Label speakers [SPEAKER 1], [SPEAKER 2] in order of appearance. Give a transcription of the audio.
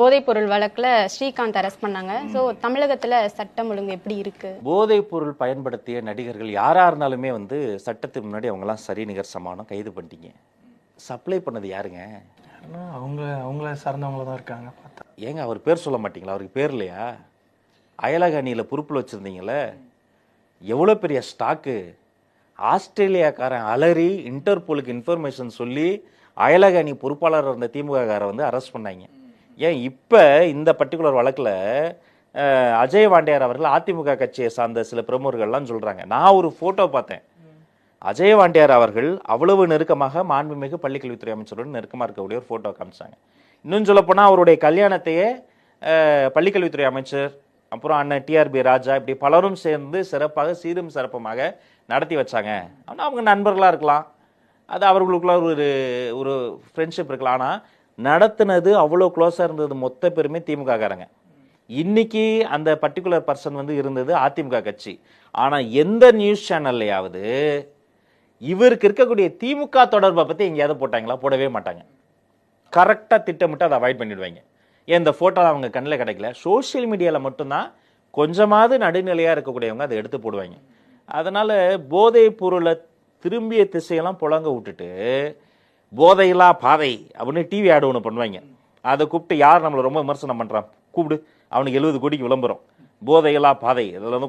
[SPEAKER 1] போதைப் பொருள் வழக்குல ஸ்ரீகாந்த் அரெஸ்ட் பண்ணாங்க. சோ தமிழகத்துல சட்டம் ஒழுங்கு எப்படி இருக்கு?
[SPEAKER 2] போதைப் பொருள் பயன்படுத்திய நடிகர்கள் யாரா இருந்தாலுமே வந்து சட்டத்துக்கு முன்னாடி அவங்கலாம் சரி நிகர் சமானம் கைது பண்ணிட்டீங்க. சப்ளை பண்ணது யாருங்க?
[SPEAKER 3] அவங்க அவங்கள சார்ந்தவங்கள தான் இருக்காங்க பார்த்தா.
[SPEAKER 2] ஏங்க அவர் பேர் சொல்ல மாட்டீங்களா? அவருக்கு பேர் இல்லையா? அயலக அணியில் பொறுப்பில் வச்சுருந்தீங்களே எவ்வளோ பெரிய ஸ்டாக்கு ஆஸ்திரேலியாக்காரன் அலறி இன்டர்போலுக்கு இன்ஃபர்மேஷன் சொல்லி அயலக அணி பொறுப்பாளர் இருந்த திமுககாரை வந்து அரெஸ்ட் பண்ணாங்க. ஏன் இப்போ இந்த பர்டிகுலர் வழக்கில் அஜய் வாண்டியார் அவர்கள் அதிமுக கட்சியை சார்ந்த சில பிரமுகர்கள்லாம் சொல்கிறாங்க நான் ஒரு ஃபோட்டோ பார்த்தேன். அஜய் வாண்டியார் அவர்கள் அவ்வளவு நெருக்கமாக மாண்புமிகு பள்ளிக்கல்வித்துறை அமைச்சருடன் நெருக்கமாக இருக்கக்கூடிய ஒரு ஃபோட்டோ காமிச்சாங்க. இன்னும் சொல்லப்போனால் அவருடைய கல்யாணத்தையே பள்ளிக்கல்வித்துறை அமைச்சர் அப்புறம் அண்ணன் டிஆர்பி ராஜா இப்படி பலரும் சேர்ந்து சிறப்பாக சீரும் சிறப்புமாக நடத்தி வச்சாங்க. ஆனால் அவங்க நண்பர்களாக இருக்கலாம். அது அவர்களுக்குள்ள ஒரு ஒரு ஃப்ரெண்ட்ஷிப் இருக்கலாம். ஆனால் நடத்துனது அவ்வளோ க்ளோஸாக இருந்தது. மொத்த பேருமே திமுக காரங்க இன்னைக்கு அந்த பர்டிகுலர் பர்சன் வந்து இருந்தது அதிமுக கட்சி. ஆனால் எந்த நியூஸ் சேனல்லையாவது இவருக்கு இருக்கக்கூடிய திமுக தொடர்பை பற்றி எங்கேயாவது போட்டாங்களா? போடவே மாட்டாங்க. கரெக்டாக திட்டமிட்டு அதை அவாய்ட் பண்ணிடுவாங்க. ஏன் இந்த ஃபோட்டோலாம் அவங்க கண்ணில் கிடைக்கல? சோஷியல் மீடியாவில் மட்டும்தான் கொஞ்சமாவது நடுநிலையாக இருக்கக்கூடியவங்க அதை எடுத்து போடுவாங்க. அதனால் போதைப் பொருளை திரும்பிய திசையெல்லாம் புழங்க விட்டுட்டு போதையில்லா பாதை அப்படின்னு டிவி ஆடு ஒன்று பண்ணுவாங்க. அதை கூப்பிட்டு யார் நம்மளை ரொம்ப விமர்சனம் பண்ணுறான் கூப்பிடு. அவனுக்கு எழுபது கோடிக்கு விளம்பரம். போதையில்லா பாதை. இதில் வந்து